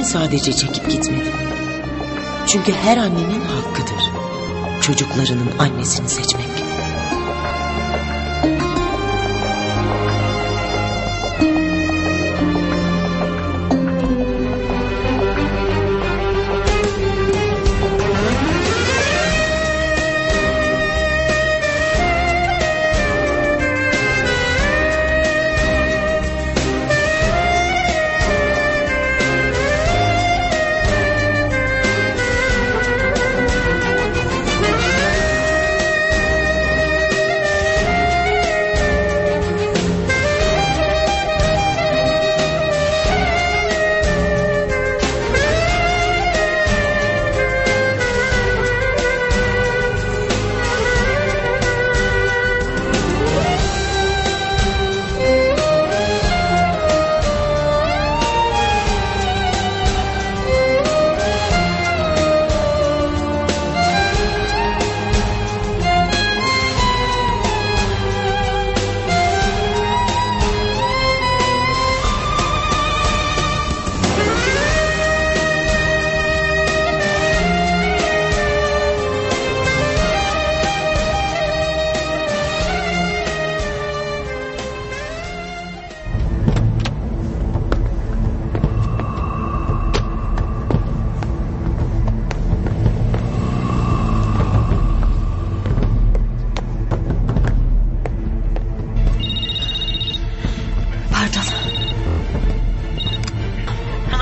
mi sadece çekip gitmedim? Çünkü her annenin hakkıdır. Çocuklarının annesini seçmek.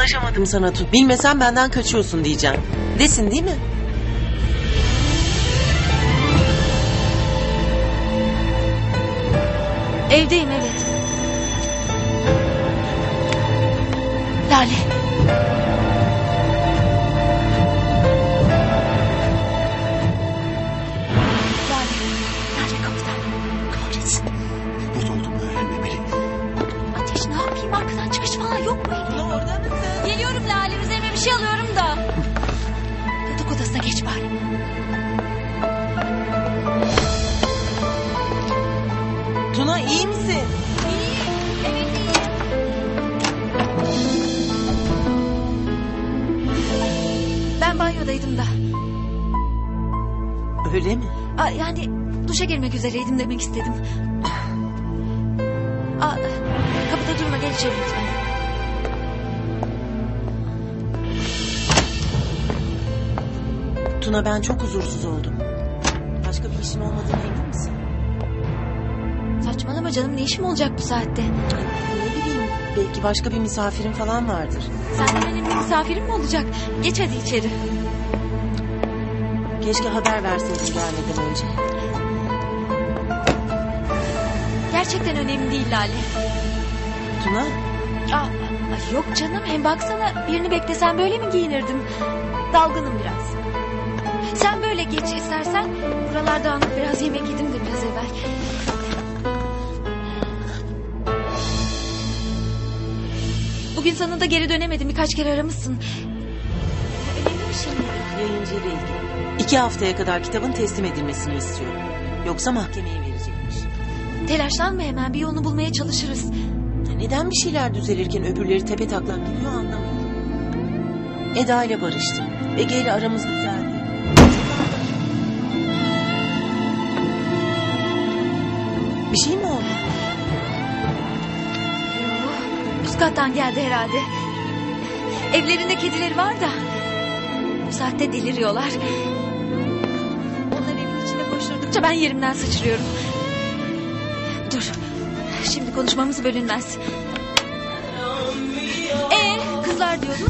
Ulaşamadım sana tut. Bilmesen benden kaçıyorsun diyeceğim. Desin değil mi? Evdeyim evet. Lale. Duşa girmek üzereydim demek istedim. Aa, kapıda durma gel içeri lütfen. Tuna ben çok huzursuz oldum. Başka bir işin olmadığına emin misin? Saçmalama canım ne işim olacak bu saatte? Ne bileyim belki başka bir misafirin falan vardır. Senden önemli misafirim mi olacak? Geç hadi içeri. Keşke haber verseydin gelmeden önce. Gerçekten önemli değil Lale. Tuna Aa, ay yok canım hem baksana birini beklesen böyle mi giyinirdim? Dalgınım biraz. Sen böyle geç istersen. Buralar dağınık biraz yemek yedim de biraz evvel. Bugün sana da geri dönemedim birkaç kere aramışsın. Önemli bir şey mi? yayıncı ile ilgili. İki haftaya kadar kitabın teslim edilmesini istiyor. Yoksa mahkemeye verecekmiş. Telaşlanma hemen bir yolunu bulmaya çalışırız. Neden bir şeyler düzelirken öbürleri tepe taklak gidiyor anlamıyorum. Eda ile barıştım. Ege ile aramız düzeldi. Bir şey mi oldu? Üst kattan geldi herhalde. Evlerinde kedileri var da. Bu saatte deliriyorlar. Onlar evin içinde koşturdukça ben yerimden sıçrıyorum. Dur. Şimdi konuşmamız bölünmez. Ee, kızlar diyordun.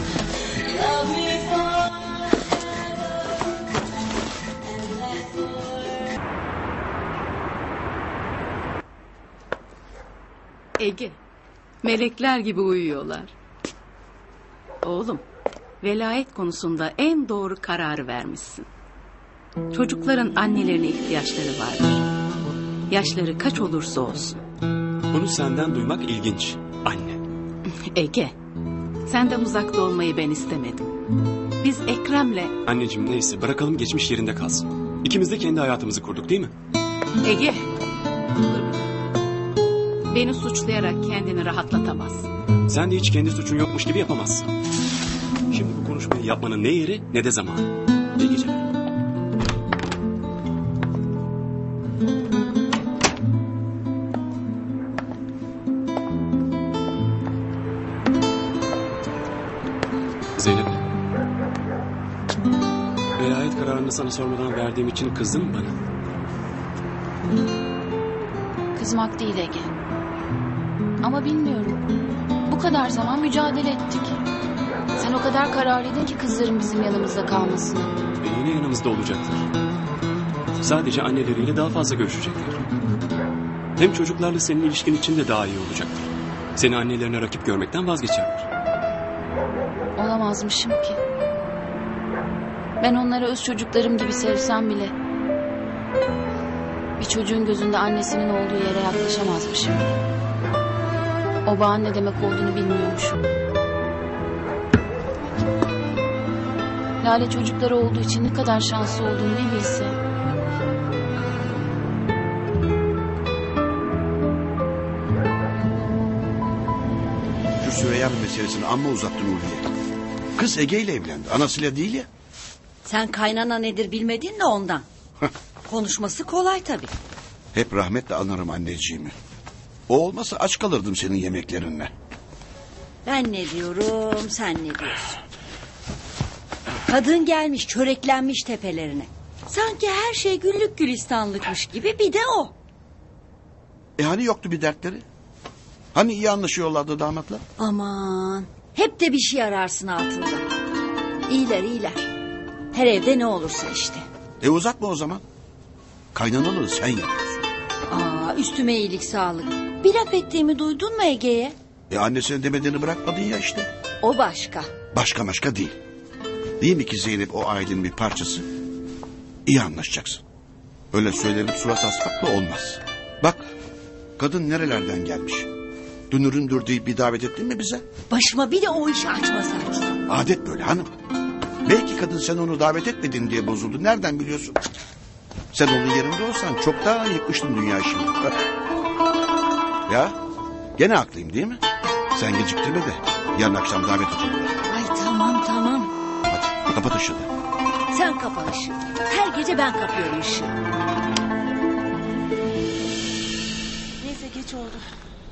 Ege, melekler gibi uyuyorlar. Oğlum, velayet konusunda en doğru kararı vermişsin. Çocukların annelerine ihtiyaçları vardır. Yaşları kaç olursa olsun. Bunu senden duymak ilginç. Anne. Ege, senden uzakta olmayı ben istemedim. Biz Ekrem'le... Anneciğim neyse bırakalım geçmiş yerinde kalsın. İkimiz de kendi hayatımızı kurduk değil mi? Ege. Beni suçlayarak kendini rahatlatamazsın. Sen de hiç kendi suçun yokmuş gibi yapamazsın. konuşmayı yapmanın ne yeri ne de zamanı. İyi geceler. Zeynep. Velayet kararını sana sormadan verdiğim için kızdın mı bana? Kızmak değil Ege. Ama bilmiyorum. Bu kadar zaman mücadele ettik. Sen o kadar kararlıydın ki kızların bizim yanımızda kalmasına. Ve yine yanımızda olacaklar. Sadece anneleriyle daha fazla görüşecekler. Hem çocuklarla senin ilişkin için de daha iyi olacaktır. Seni annelerine rakip görmekten vazgeçerler. Olamazmışım ki. Ben onları öz çocuklarım gibi sevsem bile... ...bir çocuğun gözünde annesinin olduğu yere yaklaşamazmışım. O bağın ne demek olduğunu bilmiyormuşum. Lale çocukları olduğu için ne kadar şanslı olduğunu bir bilse. Şu Süreyya meselesini amma uzattın Ulviye. Kız Ege ile evlendi. Anasıyla değil ya. Sen kaynana nedir bilmedin de ondan. Konuşması kolay tabii. Hep rahmetle anarım anneciğimi. O olmasa aç kalırdım senin yemeklerinle. Ben ne diyorum sen ne diyorsun? Kadın gelmiş çöreklenmiş tepelerine. Sanki her şey güllük gülistanlıkmış gibi bir de o. E hani yoktu bir dertleri? Hani iyi anlaşıyorlardı damatla? Aman hep de bir şey ararsın altında. İyiler iyiler. Her evde ne olursa işte. E uzatma o zaman. Kaynanalığı sen yapıyorsun. Aa, üstüme iyilik sağlık. Bir laf ettiğimi duydun mu Ege'ye? E annesine demediğini bırakmadın ya işte. O başka. Başka başka değil. Değil mi ki Zeynep o ailenin bir parçası? İyi anlaşacaksın. Öyle söylenip surat asmakla olmaz. Bak kadın nerelerden gelmiş. Dünüründür deyip bir davet ettin mi bize? Başıma bir de o işi açmasaydın. Adet böyle hanım. Belki kadın sen onu davet etmedin diye bozuldu. Nereden biliyorsun? Sen onun yerinde olsan çok daha yıkmıştın dünya şimdi. ya gene haklıyım değil mi? Sen geciktirme de yarın akşam davet edelim. Ay tamam tamam. Hadi kapat ışığı. Sen kapa ışığı. Her gece ben kapıyorum ışığı.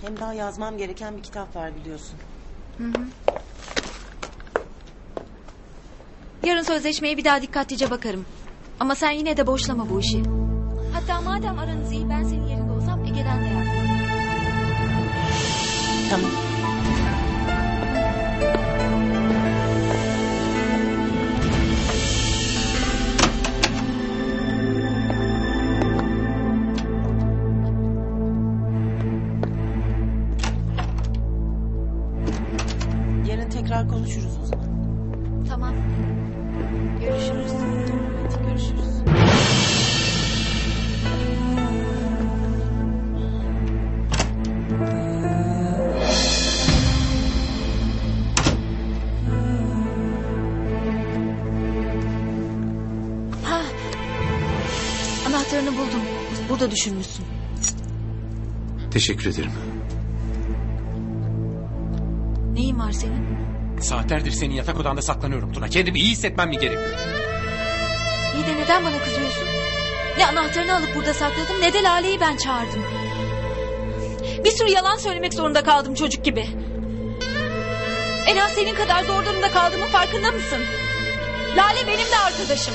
Hem daha yazmam gereken bir kitap var biliyorsun. Yarın sözleşmeye bir daha dikkatlice bakarım. Ama sen yine de boşlama bu işi. Hatta madem aranız iyi ben senin yerinde olsam Ege'den de yardım. Tamam. Konuşuruz o zaman. Tamam. Görüşürüz. Hadi görüşürüz. Ha. Anahtarını buldum. Burada düşürmüşsün. Teşekkür ederim. Neyin var senin? Saatlerdir senin yatak odanda saklanıyorum Tuna. Kendimi iyi hissetmem mi gerekiyor? İyi de neden bana kızıyorsun? Ne anahtarını alıp burada sakladım ne de Lale'yi ben çağırdım. Bir sürü yalan söylemek zorunda kaldım çocuk gibi. En az senin kadar zor durumda kaldığımın farkında mısın? Lale benim de arkadaşım.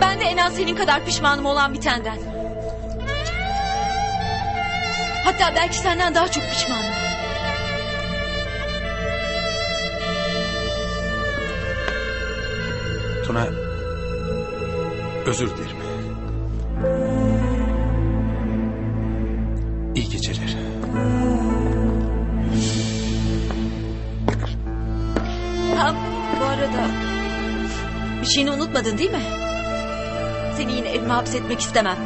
Ben de en az senin kadar pişmanım olan bitenden. Hatta belki senden daha çok pişmanım. Tuna... Özür dilerim. İyi geceler. Ha, bu arada bir şeyini unutmadın değil mi? Seni yine evime hapsetmek istemem.